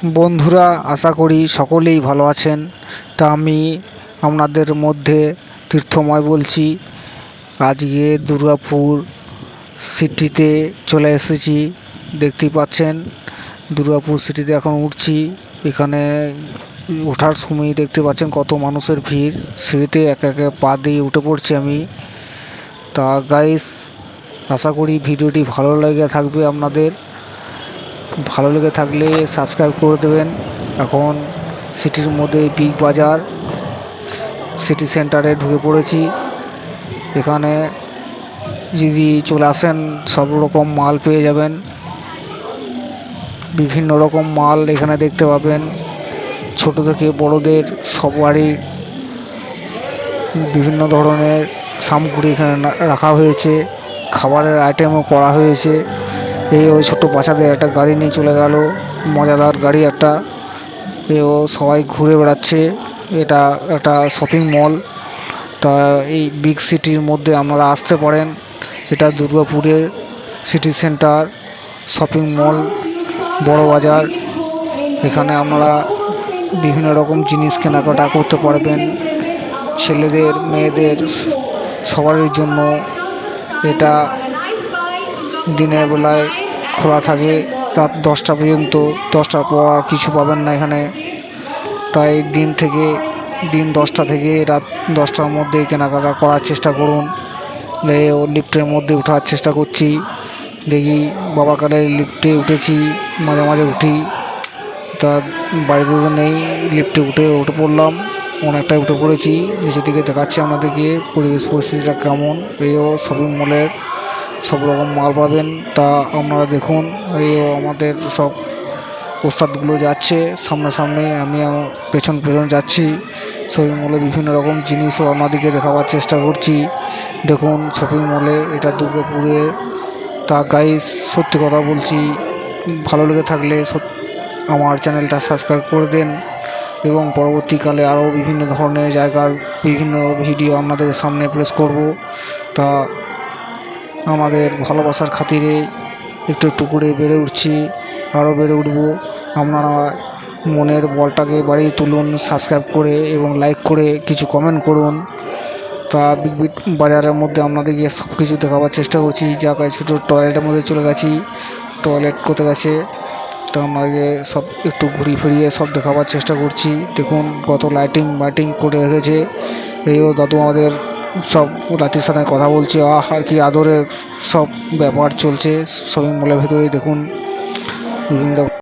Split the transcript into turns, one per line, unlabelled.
বন্ধুরা, আশা করি সকলেই ভালো আছেন। তা আমি আপনাদের মধ্যে তীর্থময় বলছি। আজকে দুর্গাপুর সিটিতে চলে এসেছি দেখতেই পাচ্ছেন। দুর্গাপুর সিটিতে এখন উঠছি। এখানে ওঠার সময় দেখতে পাচ্ছেন কত মানুষের ভিড়। সিঁড়িতে একে একে পা দিয়ে উঠে পড়ছি আমি। তা গাইস আশা করি ভিডিওটি ভালো লেগে থাকবে আপনাদের। ভালো লেগে থাকলে সাবস্ক্রাইব করে দেবেন। এখন সিটির মধ্যে বিগ বাজার, সিটি সেন্টারে ঢুকে পড়েছি। এখানে যদি চলে আসেন, সব রকম মাল পেয়ে যাবেন। বিভিন্ন রকম মাল এখানে দেখতে পাবেন। ছোট থেকে বড়দের সবারই বিভিন্ন ধরনের সামগ্রী এখানে রাখা হয়েছে। খাবারের আইটেমও করা হয়েছে। এই ওই ছোট্ট বাচ্চাদের একটা গাড়ি নিয়ে চলে গেল। মজাদার গাড়ি একটা। এও সবাই ঘুরে বেড়াচ্ছে। এটা একটা শপিং মল তা এই বিগ সিটির মধ্যে আপনারা আসতে পারেন। এটা দুর্গাপুরের সিটি সেন্টার শপিং মল বড় বাজার। এখানে আপনারা বিভিন্ন রকম জিনিস কেনাকাটা করতে পারবেন। ছেলেদের, মেয়েদের সবারই জন্য। এটা দিনের বেলায় খোলা থাকে, রাত দশটা পর্যন্ত, দশটার পর আর কিছু পাবেন না এখানে। তাই দিন থেকে, দিন দশটা থেকে রাত দশটার মধ্যে কেনাকাটা করার চেষ্টা করুন। এই লিফটের মধ্যে ওঠার চেষ্টা করছি। দেখি বাবা কালের লিফটে উঠেছি, মাঝে মাঝে উঠি। তা বাড়িতে তো নেই, লিফটে উঠে উঠে পড়লাম, অনেকটাই উঠে পড়েছি। নিচের দিকে দেখাচ্ছে আমাদেরকে পরিবেশ পরিস্থিতিটা কেমন। এইও শপিং মলের সব রকম মাল পাবেন। তা আপনারা দেখুন এইও আমাদের সব ওস্তাদগুলো যাচ্ছে সামনাসামনি, আমি আমার পেছন পেছন যাচ্ছি। শপিং মলে বিভিন্ন রকম জিনিসও আমাদেরকে দেখাবার চেষ্টা করছি। দেখুন শপিং মলে এটা দুর্গাপুরের তা গাইস সত্যি কথা বলছি, ভালো লেগে থাকলে আমার চ্যানেলটা সাবস্ক্রাইব করে দেন এবং পরবর্তীকালে আরও বিভিন্ন ধরনের জায়গার বিভিন্ন ভিডিও আপনাদের সামনে প্রেস করব। তা আমাদের ভালোবাসার খাতিরে একটু একটু করে বেড়ে উঠছি, আরও বেড়ে উঠব। আপনারা মনের বলটাকে বাড়িয়ে তুলুন সাবস্ক্রাইব করে এবং লাইক করে কিছু কমেন্ট করুন। তা বিগ বিগ বাজারের মধ্যে আপনাদেরকে সব কিছু দেখাবার চেষ্টা করছি। যা কাজ একটু টয়লেটের মধ্যে চলে গেছি। টয়লেট করতে গেছে? তো আমাকে সব একটু ঘুরিয়ে ফিরিয়ে সব দেখাবার চেষ্টা করছি। দেখুন, কত লাইটিং মাইটিং করে রেখেছে। এইও দাদু আমাদের সব রাতের সাথে কথা বলছে, আহ, আর কি আদরের সব ব্যাপার চলছে শপিং মলের ভেতরেই দেখুন, বিভিন্ন